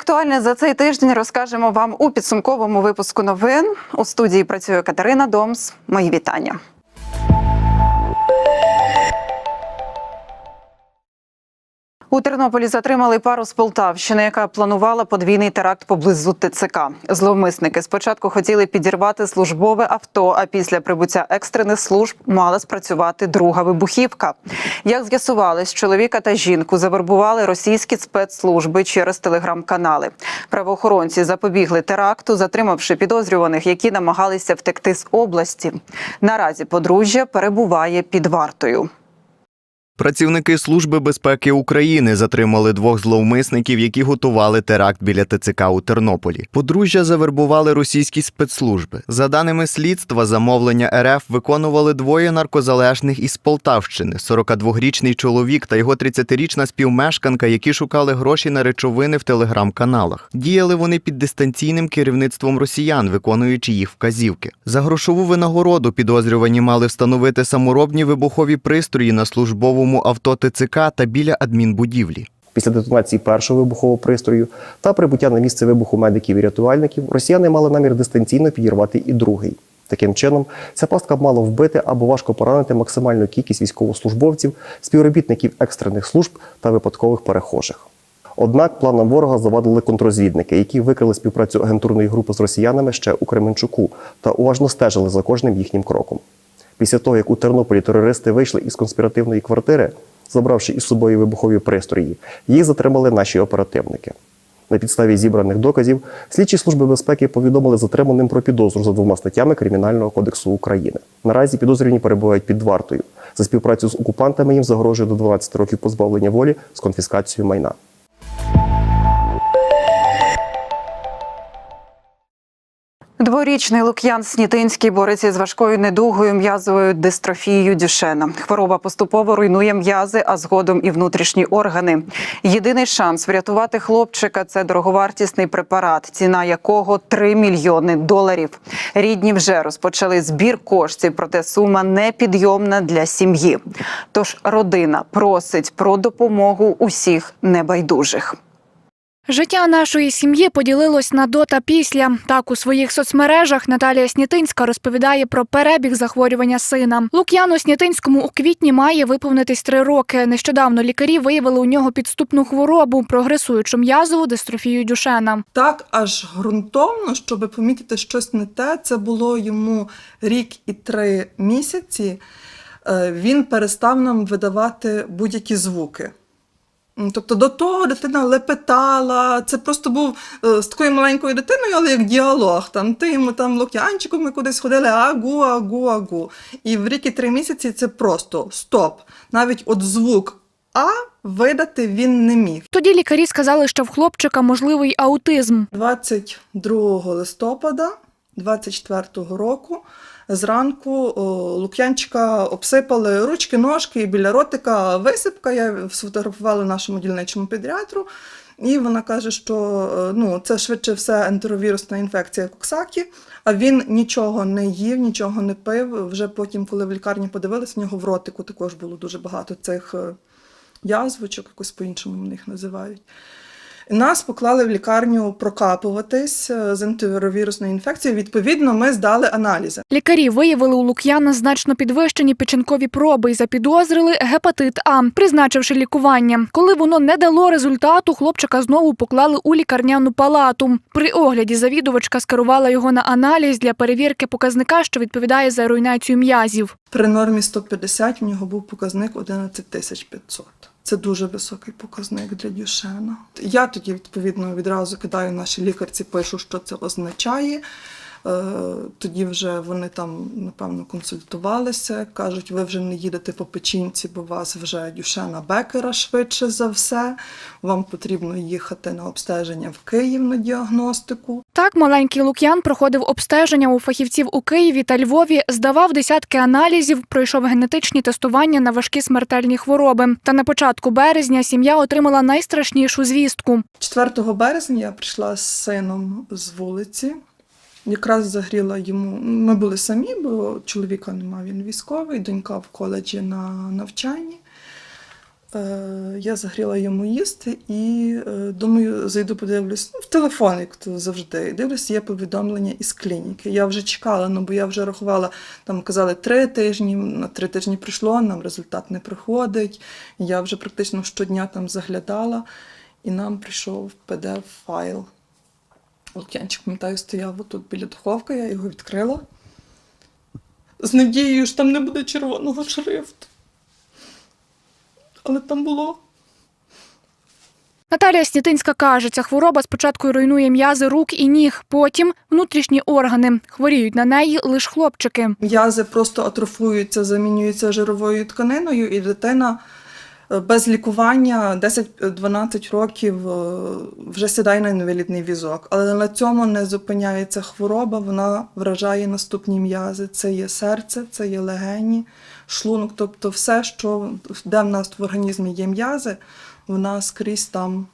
актуальне за цей тиждень розкажемо вам у підсумковому випуску новин. У студії працює Катерина Домс. Мої вітання. У Тернополі затримали пару з Полтавщини, яка планувала подвійний теракт поблизу ТЦК. Зловмисники спочатку хотіли підірвати службове авто, а після прибуття екстрених служб мала спрацювати друга вибухівка. Як з'ясувалось, чоловіка та жінку завербували російські спецслужби через телеграм-канали. Правоохоронці запобігли теракту, затримавши підозрюваних, які намагалися втекти з області. Наразі подружжя перебуває під вартою. Працівники Служби безпеки України затримали двох зловмисників, які готували теракт біля ТЦК у Тернополі. Подружжя завербували російські спецслужби. За даними слідства, замовлення РФ виконували двоє наркозалежних із Полтавщини: 42-річний чоловік та його 30-річна співмешканка, які шукали гроші на речовини в телеграм-каналах. Діяли вони під дистанційним керівництвом росіян, виконуючи їх вказівки. За грошову винагороду підозрювані мали встановити саморобні вибухові пристрої на службовому авто ТЦК та біля адмінбудівлі. Після детонації першого вибухового пристрою та прибуття на місце вибуху медиків і рятувальників росіяни мали намір дистанційно підірвати і другий. Таким чином, ця пастка мала вбити або важко поранити максимальну кількість військовослужбовців, співробітників екстрених служб та випадкових перехожих. Однак планам ворога завадили контрозвідники, які викрили співпрацю агентурної групи з росіянами ще у Кременчуку та уважно стежили за кожним їхнім кроком. Після того, як у Тернополі терористи вийшли із конспіративної квартири, забравши із собою вибухові пристрої, їх затримали наші оперативники. На підставі зібраних доказів слідчі служби безпеки повідомили затриманим про підозру за двома статтями Кримінального кодексу України. Наразі підозрювані перебувають під вартою. За співпрацю з окупантами їм загрожує до 12 років позбавлення волі з конфіскацією майна. Дворічний Лук'ян Снітинський бореться з важкою недугою м'язовою дистрофією Дюшена. Хвороба поступово руйнує м'язи, а згодом і внутрішні органи. Єдиний шанс врятувати хлопчика це дороговартісний препарат, ціна якого 3 мільйони доларів. Рідні вже розпочали збір коштів, проте сума непідйомна для сім'ї. Тож родина просить про допомогу усіх небайдужих. Життя нашої сім'ї поділилось на до та після. Так у своїх соцмережах Наталія Снітинська розповідає про перебіг захворювання сина. Лук'яну Снітинському у квітні має виповнитись три роки. Нещодавно лікарі виявили у нього підступну хворобу, прогресуючу м'язову дистрофію Дюшена. Так, аж ґрунтовно, щоб помітити щось не те, це було йому рік і три місяці. Е, Він перестав нам видавати будь-які звуки. Тобто до того дитина лепетала, це просто був е, з такою маленькою дитиною, але як діалог. Там ти йому там локянчиком ми кудись ходили, агу, агу, агу. І в рік і три місяці це просто стоп. Навіть от звук А видати він не міг. Тоді лікарі сказали, що в хлопчика можливий аутизм. 22 листопада 24 року зранку Лук'янчика обсипали ручки, ножки і біля ротика висипка. Я сфотографувала нашому дільничому педіатру. І вона каже, що е, ну, це швидше все ентеровірусна інфекція Коксакі, а він нічого не їв, нічого не пив. Вже потім, коли в лікарні подивилися, в нього в ротику також було дуже багато цих е, язвочок, якось по-іншому вони їх називають. Нас поклали в лікарню прокапуватись е, з антивірусною інфекцією. Відповідно, ми здали аналізи. Лікарі виявили у Лук'яна значно підвищені печінкові проби і запідозрили гепатит А, призначивши лікування. Коли воно не дало результату, хлопчика знову поклали у лікарняну палату. При огляді завідувачка скерувала його на аналіз для перевірки показника, що відповідає за руйнацію м'язів. При нормі 150 в нього був показник 11 500. Це дуже високий показник для Дюшена. Я тоді відповідно відразу кидаю нашій лікарці, пишу, що це означає. Е, Тоді вже вони там, напевно, консультувалися. Кажуть, ви вже не їдете по печінці, бо вас вже Дюшена Бекера швидше за все. Вам потрібно їхати на обстеження в Київ на діагностику. Так, маленький Лук'ян проходив обстеження у фахівців у Києві та Львові, здавав десятки аналізів, пройшов генетичні тестування на важкі смертельні хвороби. Та на початку березня сім'я отримала найстрашнішу звістку. 4 березня я прийшла з сином з вулиці. Якраз загріла йому. Ми були самі, бо чоловіка немає, він військовий, донька в коледжі на навчанні. Е, я загріла йому їсти і е, думаю, зайду подивлюсь ну, в телефон, як то завжди. Дивлюсь, є повідомлення із клініки. Я вже чекала, ну бо я вже рахувала, там казали три тижні, на три тижні прийшло, нам результат не приходить. Я вже практично щодня там заглядала, і нам прийшов PDF-файл. Лук'янчик, пам'ятаю, стояв отут біля духовки, я його відкрила. З надією, що там не буде червоного шрифту. Але там було. Наталія Снітинська каже, ця хвороба спочатку руйнує м'язи рук і ніг, потім внутрішні органи. Хворіють на неї лише хлопчики. М'язи просто атрофуються, замінюються жировою тканиною, і дитина без лікування 10-12 років е, вже сідає на інвалідний візок. Але на цьому не зупиняється хвороба, вона вражає наступні м'язи. Це є серце, це є легені, шлунок, тобто все, що де в нас в організмі є м'язи, вона скрізь там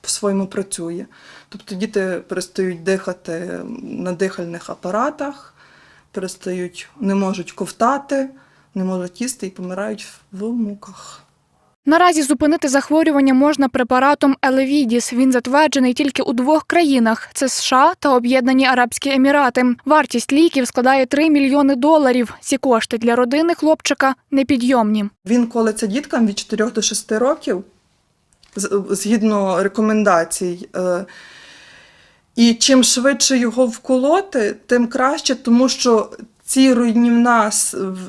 по-своєму працює. Тобто діти перестають дихати на дихальних апаратах, перестають, не можуть ковтати, не можуть їсти і помирають в муках. Наразі зупинити захворювання можна препаратом Елевідіс. Він затверджений тільки у двох країнах: це США та Об'єднані Арабські Емірати. Вартість ліків складає 3 мільйони доларів. Ці кошти для родини хлопчика непідйомні. Він колиться діткам від 4 до 6 років, згідно рекомендацій. Е, І чим швидше його вколоти, тим краще, тому що ці руйнівна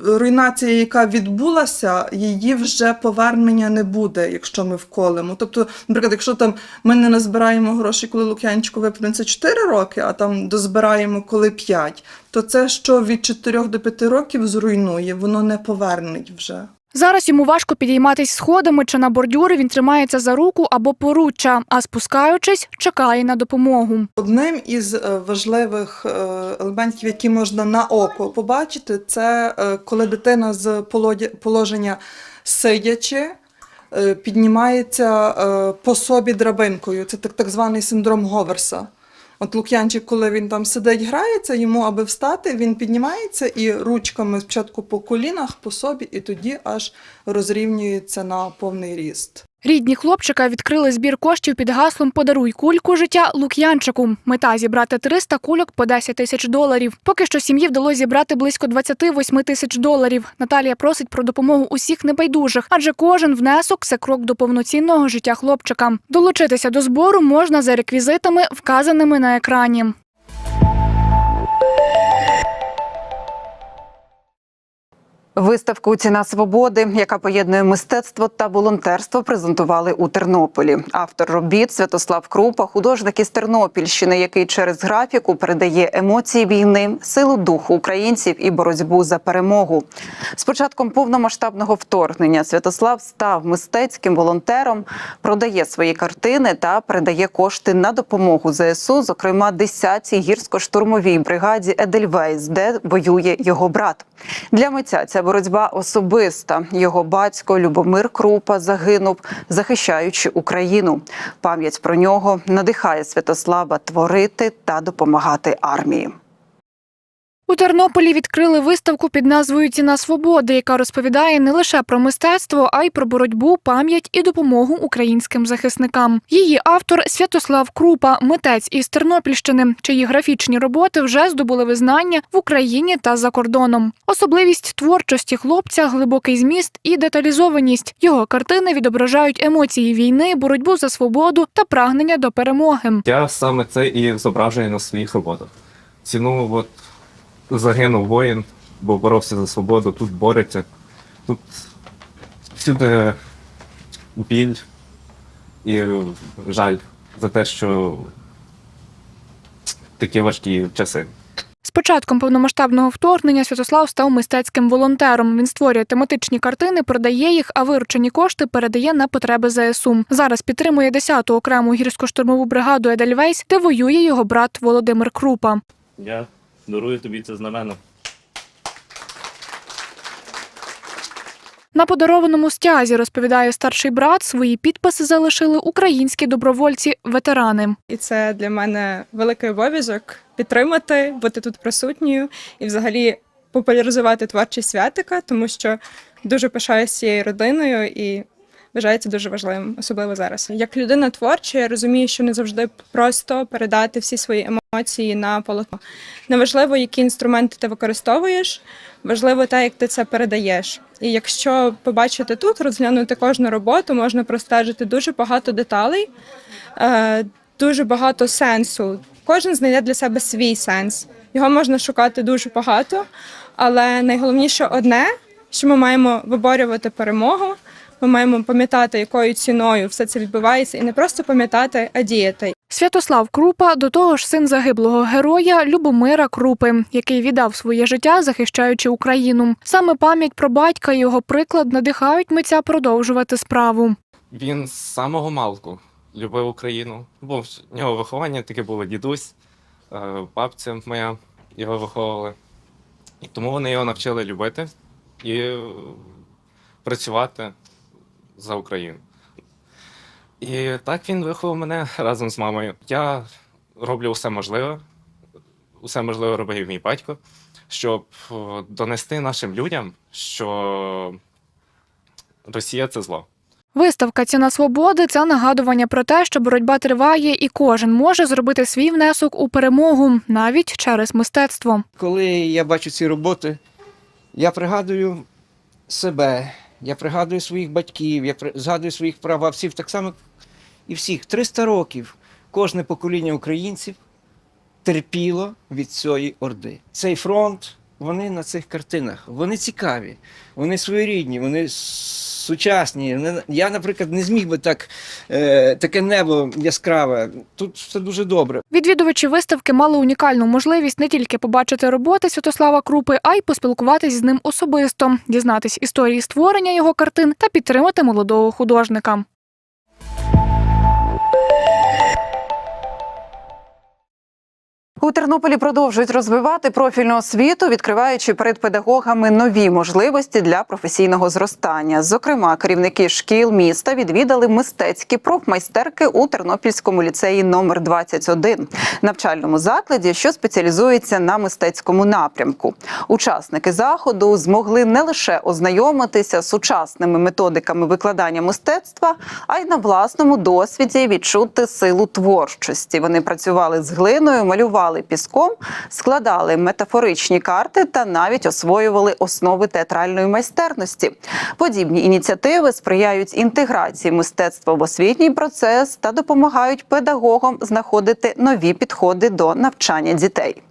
руйнація, яка відбулася, її вже повернення не буде, якщо ми вколемо. Тобто, наприклад, якщо там ми не назбираємо гроші, коли Лук'янчику виповниться 4 роки, а там дозбираємо коли 5, то це, що від 4 до 5 років зруйнує, воно не повернеть вже. Зараз йому важко підійматись сходами чи на бордюри. Він тримається за руку або поруччя, а спускаючись, чекає на допомогу. Одним із е, важливих е, елементів, які можна на око побачити, це е, коли дитина з положення сидячи піднімається по собі драбинкою. Це так званий синдром Говерса. От Лук'янчик, коли він там сидить, грається, йому аби встати, він піднімається і ручками спочатку по колінах, по собі, і тоді аж розрівнюється на повний ріст. Рідні хлопчика відкрили збір коштів під гаслом Подаруй кульку життя Лук'янчику. Мета зібрати 300 кульок по 10 тисяч доларів. Поки що сім'ї вдалося зібрати близько 28 тисяч доларів. Наталія просить про допомогу усіх небайдужих, адже кожен внесок це крок до повноцінного життя хлопчика. Долучитися до збору можна за реквізитами, вказаними на екрані. Виставку Ціна свободи, яка поєднує мистецтво та волонтерство, презентували у Тернополі. Автор робіт Святослав Крупа, художник із Тернопільщини, який через графіку передає емоції війни, силу духу українців і боротьбу за перемогу. З початком повномасштабного вторгнення Святослав став мистецьким волонтером, продає свої картини та передає кошти на допомогу ЗСУ, зокрема 10-й гірсько-штурмовій бригаді Едельвейс, де воює його брат. Для митця ця боротьба особиста. Його батько Любомир Крупа загинув, захищаючи Україну. Пам'ять про нього надихає Святослава творити та допомагати армії. У Тернополі відкрили виставку під назвою Ціна свободи, яка розповідає не лише про мистецтво, а й про боротьбу, пам'ять і допомогу українським захисникам. Її автор Святослав Крупа, митець із Тернопільщини, чиї графічні роботи вже здобули визнання в Україні та за кордоном. Особливість творчості хлопця, глибокий зміст і деталізованість. Його картини відображають емоції війни, боротьбу за свободу та прагнення до перемоги. Я саме це і зображую на своїх роботах. Ціну от загинув воїн, бо боровся за свободу, тут бореться. Тут всюди біль і жаль за те, що такі важкі часи. З початком повномасштабного вторгнення Святослав став мистецьким волонтером. Він створює тематичні картини, продає їх, а виручені кошти передає на потреби ЗСУ. Зараз підтримує 10-ту окрему гірсько-штурмову бригаду Едельвейс, де воює його брат Володимир Крупа. Я дарую тобі це знамено. На подарованому стязі розповідає старший брат. Свої підписи залишили українські добровольці-ветерани. І це для мене великий обов'язок підтримати, бути тут присутньою і взагалі популяризувати творчість святика, тому що дуже пишаюся цією родиною і вважається дуже важливим, особливо зараз. Як людина творча, я розумію, що не завжди просто передати всі свої емоції на полотно. Неважливо, які інструменти ти використовуєш, важливо те, як ти це передаєш. І якщо побачити тут, розглянути кожну роботу, можна простежити дуже багато деталей, е, дуже багато сенсу. Кожен знайде для себе свій сенс. Його можна шукати дуже багато, але найголовніше одне, що ми маємо виборювати перемогу. Ми маємо пам'ятати, якою ціною все це відбувається, і не просто пам'ятати, а діяти. Святослав Крупа до того ж син загиблого героя Любомира Крупи, який віддав своє життя, захищаючи Україну. Саме пам'ять про батька і його приклад надихають митця продовжувати справу. Він з самого малку любив Україну. Бо в нього виховання таке було дідусь, е, бабця моя його виховували. І тому вони його навчили любити і е, працювати за Україну. І так він виховав мене разом з мамою. Я роблю все можливе, усе можливе робив мій батько, щоб донести нашим людям, що Росія це зло. Виставка Ціна свободи це нагадування про те, що боротьба триває, і кожен може зробити свій внесок у перемогу навіть через мистецтво. Коли я бачу ці роботи, я пригадую себе, я пригадую своїх батьків, я згадую своїх прабабців, так само і всіх. 300 років кожне покоління українців терпіло від цієї орди. Цей фронт, вони на цих картинах, вони цікаві, вони своєрідні, вони сучасні. Я, наприклад, не зміг би так, е, таке небо яскраве. Тут все дуже добре. Відвідувачі виставки мали унікальну можливість не тільки побачити роботи Святослава Крупи, а й поспілкуватись з ним особисто, дізнатись історії створення його картин та підтримати молодого художника. У Тернополі продовжують розвивати профільну освіту, відкриваючи перед педагогами нові можливості для професійного зростання. Зокрема, керівники шкіл міста відвідали мистецькі профмайстерки у Тернопільському ліцеї номер 21 навчальному закладі, що спеціалізується на мистецькому напрямку. Учасники заходу змогли не лише ознайомитися з сучасними методиками викладання мистецтва, а й на власному досвіді відчути силу творчості. Вони працювали з глиною, малювали піском, складали метафоричні карти та навіть освоювали основи театральної майстерності. Подібні ініціативи сприяють інтеграції мистецтва в освітній процес та допомагають педагогам знаходити нові підходи до навчання дітей.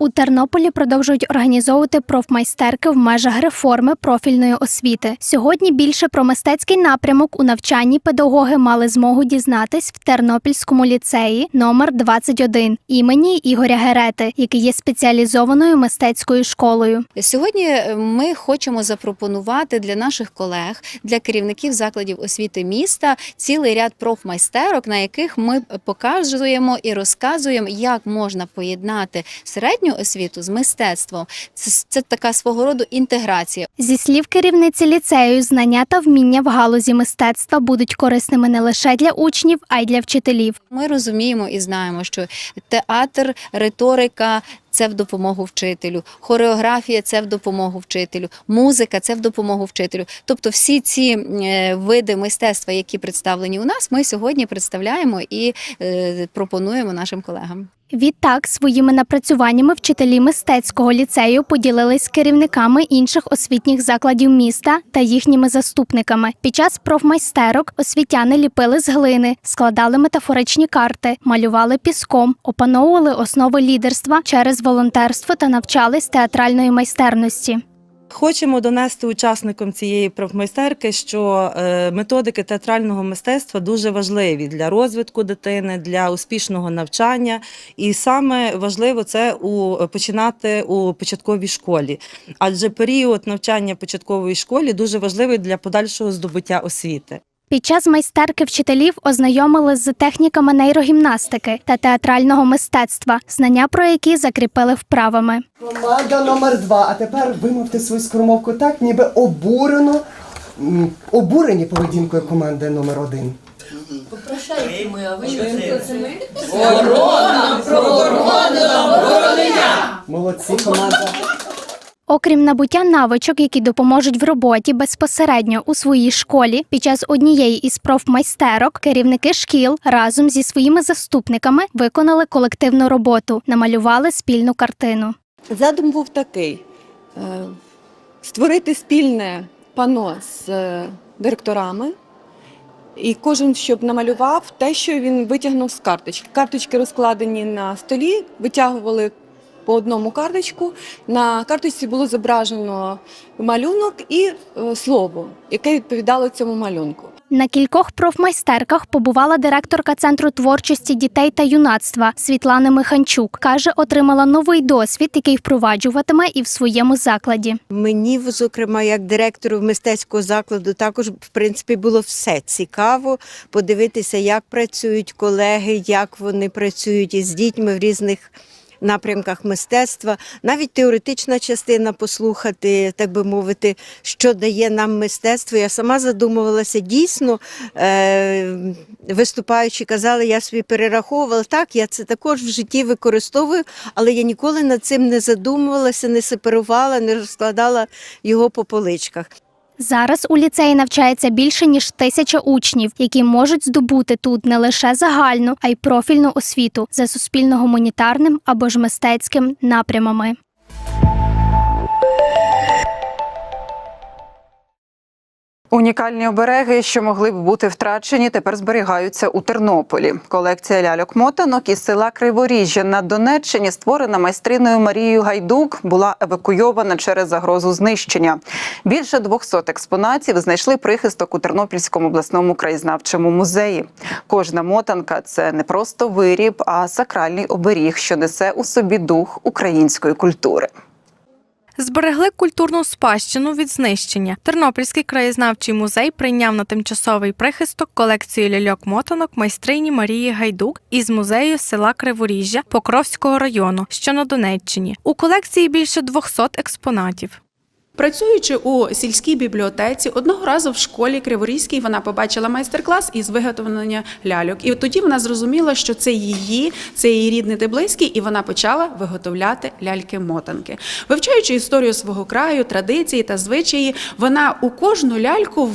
У Тернополі продовжують організовувати профмайстерки в межах реформи профільної освіти. Сьогодні більше про мистецький напрямок у навчанні педагоги мали змогу дізнатись в Тернопільському ліцеї номер 21 імені Ігоря Герети, який є спеціалізованою мистецькою школою. Сьогодні е, ми хочемо запропонувати для наших колег, для керівників закладів освіти міста цілий ряд профмайстерок, на яких ми показуємо і розказуємо, як можна поєднати середню освіту з мистецтвом. Це, це така свого роду інтеграція. Зі слів керівниці ліцею, знання та вміння в галузі мистецтва будуть корисними не лише для учнів, а й для вчителів. Ми розуміємо і знаємо, що театр, риторика. Це в допомогу вчителю, хореографія це в допомогу вчителю, музика це в допомогу вчителю. Тобто, всі ці е, види мистецтва, які представлені у нас, ми сьогодні представляємо і е, пропонуємо нашим колегам. Відтак, своїми напрацюваннями вчителі мистецького ліцею поділились керівниками інших освітніх закладів міста та їхніми заступниками. Під час профмайстерок освітяни ліпили з глини, складали метафоричні карти, малювали піском, опановували основи лідерства через волонтерство та навчались театральної майстерності. Хочемо донести учасникам цієї профмайстерки, що е, методики театрального мистецтва дуже важливі для розвитку дитини, для успішного навчання. І саме важливо це у, починати у початковій школі. Адже період навчання початкової школі дуже важливий для подальшого здобуття освіти. Під час майстерки вчителів ознайомили з техніками нейрогімнастики та театрального мистецтва, знання про які закріпили вправами. Команда номер два. А тепер вимовте свою скоромовку так, ніби обурено, обурені поведінкою команди номер один. Молодці, команда. Окрім набуття навичок, які допоможуть в роботі безпосередньо у своїй школі, під час однієї із профмайстерок керівники шкіл разом зі своїми заступниками виконали колективну роботу, намалювали спільну картину. Задум був такий: е, створити спільне пано з е, директорами, і кожен, щоб намалював те, що він витягнув з карточки. Карточки розкладені на столі, витягували по одному карточку. На карточці було зображено малюнок і е, слово, яке відповідало цьому малюнку. На кількох профмайстерках побувала директорка центру творчості дітей та юнацтва Світлана Миханчук. каже, отримала новий досвід, який впроваджуватиме і в своєму закладі. Мені, зокрема, як директору мистецького закладу, також в принципі було все цікаво подивитися, як працюють колеги, як вони працюють із дітьми в різних. Напрямках мистецтва, навіть теоретична частина послухати, так би мовити, що дає нам мистецтво. Я сама задумувалася дійсно, е, виступаючи, казали, я собі перераховувала. Так, я це також в житті використовую, але я ніколи над цим не задумувалася, не сепарувала, не розкладала його по поличках. Зараз у ліцеї навчається більше ніж тисяча учнів, які можуть здобути тут не лише загальну, а й профільну освіту за суспільно-гуманітарним або ж мистецьким напрямами. Унікальні обереги, що могли б бути втрачені, тепер зберігаються у Тернополі. Колекція ляльок-мотанок із села Криворіжжя на Донеччині, створена майстриною Марією Гайдук, була евакуйована через загрозу знищення. Більше 200 експонатів знайшли прихисток у Тернопільському обласному краєзнавчому музеї. Кожна мотанка це не просто виріб, а сакральний оберіг, що несе у собі дух української культури. Зберегли культурну спадщину від знищення. Тернопільський краєзнавчий музей прийняв на тимчасовий прихисток колекцію ляльок-мотанок майстрині Марії Гайдук із музею села Криворіжжя Покровського району, що на Донеччині. У колекції більше 200 експонатів. Працюючи у сільській бібліотеці, одного разу в школі Криворізькій вона побачила майстер-клас із виготовлення ляльок. І тоді вона зрозуміла, що це її, це її рідний та близький, і вона почала виготовляти ляльки-мотанки. Вивчаючи історію свого краю, традиції та звичаї, вона у кожну ляльку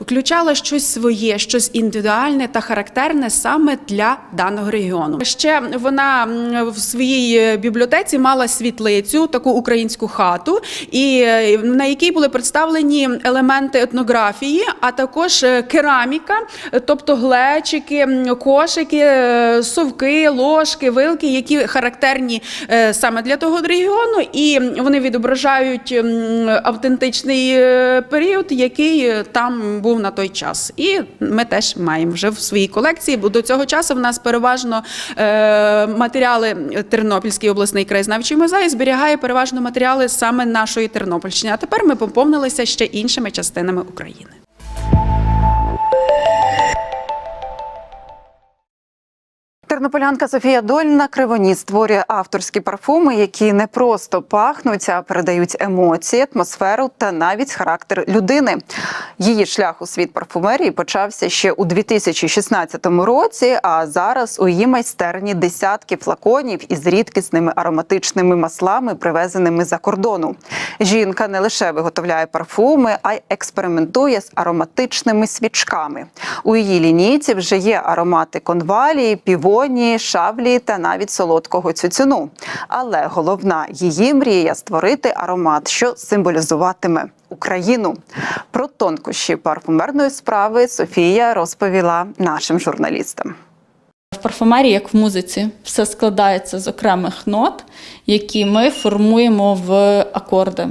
включала щось своє, щось індивідуальне та характерне саме для даного регіону. Ще вона в своїй бібліотеці мала світлицю, таку українську хату, і е, на якій були представлені елементи етнографії, а також е, кераміка, тобто глечики, кошики, е, совки, ложки, вилки, які характерні е, саме для того регіону, і вони відображають автентичний період, який там був на той час. І ми теж маємо вже в своїй колекції, бо до цього часу в нас переважно матеріали Тернопільський обласний краєзнавчий музей зберігає переважно матеріали саме нашої Тернопільщини. А тепер ми поповнилися ще іншими частинами України. Тернополянка Софія Дольна Кривоніс створює авторські парфуми, які не просто пахнуть, а передають емоції, атмосферу та навіть характер людини. Її шлях у світ парфумерії почався ще у 2016 році. А зараз у її майстерні десятки флаконів із рідкісними ароматичними маслами, привезеними за кордону. Жінка не лише виготовляє парфуми, а й експериментує з ароматичними свічками. У її лінійці вже є аромати конвалії, півонії, шавлі та навіть солодкого цюцюну. Але головна її мрія створити аромат, що символізуватиме Україну. Про тонкощі парфумерної справи Софія розповіла нашим журналістам. В парфумерії, як в музиці, все складається з окремих нот, які ми формуємо в акорди.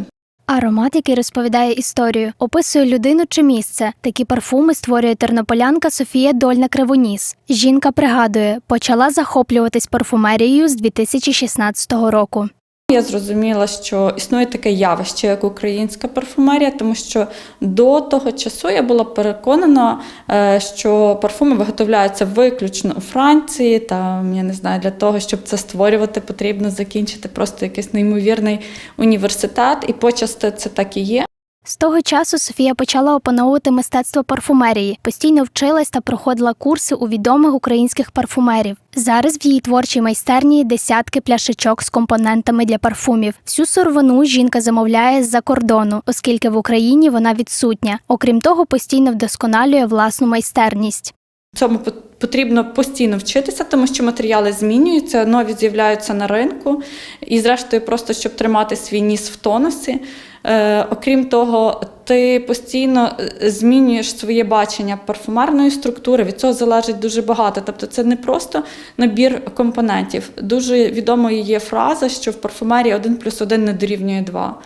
Аромат, який розповідає історію, описує людину чи місце. Такі парфуми створює тернополянка Софія Дольна Кривоніс. Жінка пригадує, почала захоплюватись парфумерією з 2016 року. Я зрозуміла, що існує таке явище, як українська парфумерія, тому що до того часу я була переконана, е, що парфуми виготовляються виключно у Франції. Там я не знаю, для того, щоб це створювати, потрібно закінчити просто якийсь неймовірний університет, і почасти це так і є. З того часу Софія почала опановувати мистецтво парфумерії, постійно вчилась та проходила курси у відомих українських парфумерів. Зараз в її творчій майстерні десятки пляшечок з компонентами для парфумів. Всю сировину жінка замовляє з-за кордону, оскільки в Україні вона відсутня. Окрім того, постійно вдосконалює власну майстерність. Цьому пот- потрібно постійно вчитися, тому що матеріали змінюються, нові з'являються на ринку. І, зрештою, просто щоб тримати свій ніс в тонусі. Е, окрім того, ти постійно е, змінюєш своє бачення парфумерної структури. Від цього залежить дуже багато. Тобто, це не просто набір компонентів. Дуже відомою є фраза, що в парфумерії 1 плюс 1 не дорівнює 2.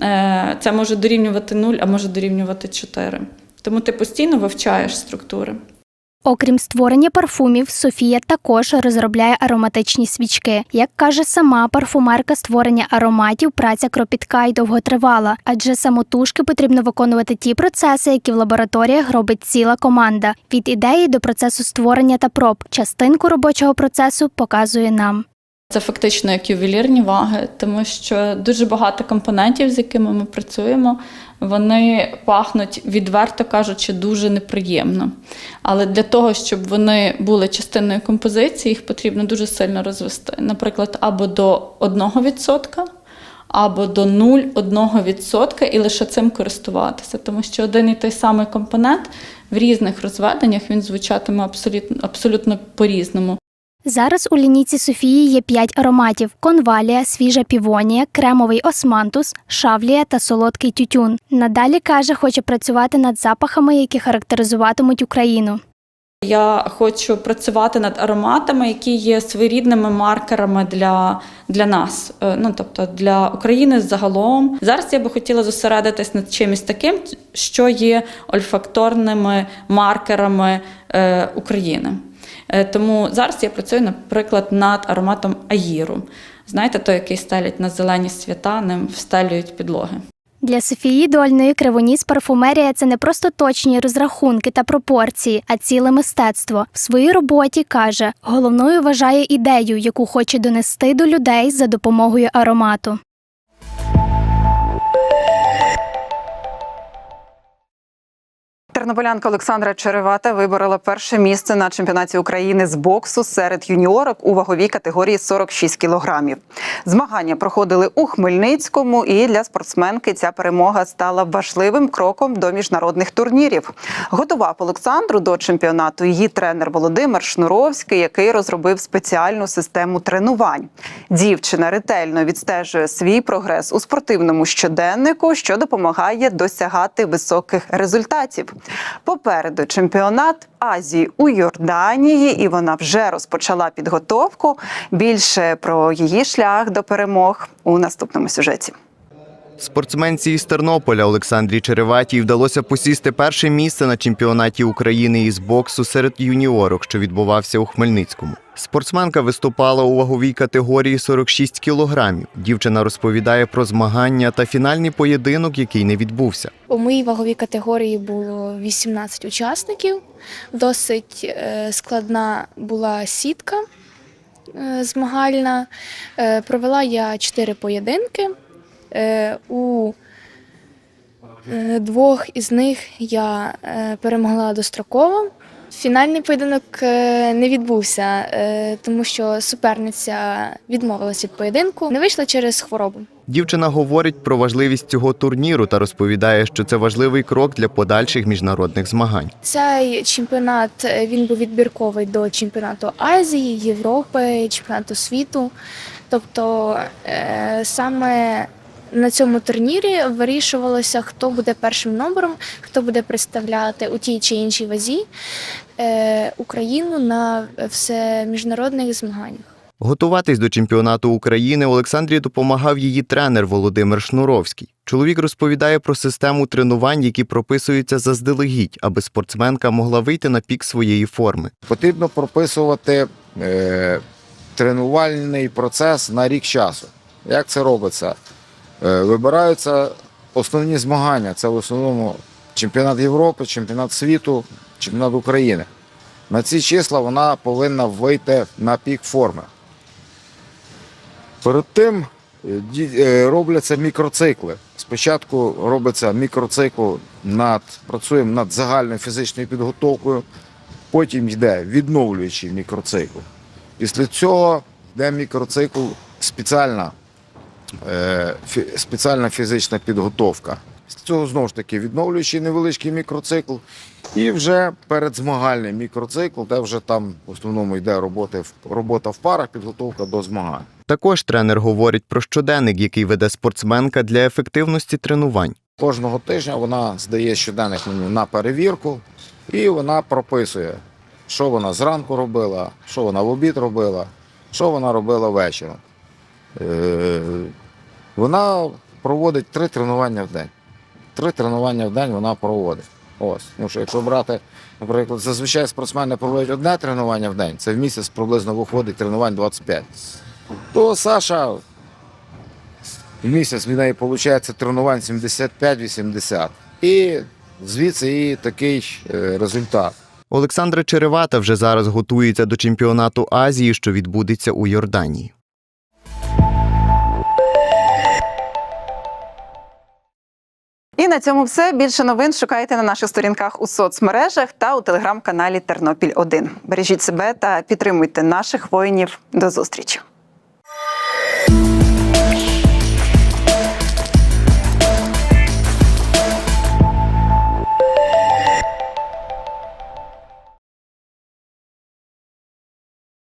Е, Це може дорівнювати 0, а може дорівнювати 4. Тому ти постійно вивчаєш структури. Окрім створення парфумів, Софія також розробляє ароматичні свічки. Як каже сама парфумерка, створення ароматів праця кропітка й довготривала, адже самотужки потрібно виконувати ті процеси, які в лабораторіях робить ціла команда. Від ідеї до процесу створення та проб. Частинку робочого процесу показує нам. Це фактично як ювелірні ваги, тому що дуже багато компонентів, з якими ми працюємо, вони пахнуть, відверто кажучи, дуже неприємно. Але для того, щоб вони були частиною композиції, їх потрібно дуже сильно розвести. Наприклад, або до 1%, або до 0,1% і лише цим користуватися. Тому що один і той самий компонент в різних розведеннях він звучатиме абсолютно, абсолютно по-різному. Зараз у лінійці Софії є п'ять ароматів: конвалія, свіжа півонія, кремовий османтус, шавлія та солодкий тютюн. Надалі каже, хоче працювати над запахами, які характеризуватимуть Україну. Я хочу працювати над ароматами, які є своєрідними маркерами для, для нас, е, ну тобто для України загалом. Зараз я би хотіла зосередитись над чимось таким, що є ольфакторними маркерами е, України. Е, Тому зараз я працюю, наприклад, над ароматом аїру. Знаєте, той, який стелять на зелені свята, ним встелюють підлоги. Для Софії Дольної кривоніс парфумерія це не просто точні розрахунки та пропорції, а ціле мистецтво. В своїй роботі каже, головною вважає ідею, яку хоче донести до людей за допомогою аромату. Тернополянка Олександра Черевата виборола перше місце на чемпіонаті України з боксу серед юніорок у ваговій категорії 46 кілограмів. Змагання проходили у Хмельницькому, і для спортсменки ця перемога стала важливим кроком до міжнародних турнірів. Готував Олександру до чемпіонату її тренер Володимир Шнуровський, який розробив спеціальну систему тренувань. Дівчина ретельно відстежує свій прогрес у спортивному щоденнику, що допомагає досягати високих результатів. Попереду чемпіонат Азії у Йорданії, і вона вже розпочала підготовку. Більше про її шлях до перемог у наступному сюжеті. Спортсменці із Тернополя Олександрі Череватій вдалося посісти перше місце на чемпіонаті України із боксу серед юніорок, що відбувався у Хмельницькому. Спортсменка виступала у ваговій категорії 46 кілограмів. Дівчина розповідає про змагання та фінальний поєдинок, який не відбувся. У моїй ваговій категорії було 18 учасників. Досить е, складна була сітка е, змагальна. Е, Провела я 4 поєдинки. Е, У е, двох із них я е, перемогла достроково. Фінальний поєдинок не відбувся, тому що суперниця відмовилась від поєдинку, не вийшла через хворобу. Дівчина говорить про важливість цього турніру та розповідає, що це важливий крок для подальших міжнародних змагань. Цей чемпіонат він був відбірковий до чемпіонату Азії, Європи, чемпіонату світу. Тобто саме на цьому турнірі вирішувалося, хто буде першим номером, хто буде представляти у тій чи іншій вазі е, Україну на всеміжнародних змаганнях. Готуватись до чемпіонату України Олександрі допомагав її тренер Володимир Шнуровський. Чоловік розповідає про систему тренувань, які прописуються заздалегідь, аби спортсменка могла вийти на пік своєї форми. Потрібно прописувати е, тренувальний процес на рік часу. Як це робиться? Е, вибираються основні змагання. Це в основному чемпіонат Європи, чемпіонат світу, чемпіонат України. На ці числа вона повинна вийти на пік форми. Перед тим е, е, робляться мікроцикли. Спочатку робиться мікроцикл над працюємо над загальною фізичною підготовкою, потім йде відновлюючий мікроцикл. Після цього йде мікроцикл спеціальна, спеціальна фізична підготовка. Після цього знову ж таки відновлюючий невеличкий мікроцикл. І вже передзмагальний мікроцикл, де вже там в основному йде робота, в- робота в парах, підготовка до змагань. Також тренер говорить про щоденник, який веде спортсменка для ефективності тренувань. Кожного тижня вона здає щоденник мені на перевірку і вона прописує, що вона зранку робила, що вона в обід робила, що вона робила вечором. Вона проводить три тренування в день. Три тренування в день вона проводить. Ось. Ну, що якщо брати, наприклад, зазвичай спортсмени проводять одне тренування в день, це в місяць приблизно виходить тренувань 25. То Саша в місяць від неї виходить тренувань 75-80. І звідси і такий е, результат. Олександра Черевата вже зараз готується до чемпіонату Азії, що відбудеться у Йорданії. І на цьому все більше новин шукайте на наших сторінках у соцмережах та у телеграм-каналі Тернопіль 1 Бережіть себе та підтримуйте наших воїнів. До зустрічі.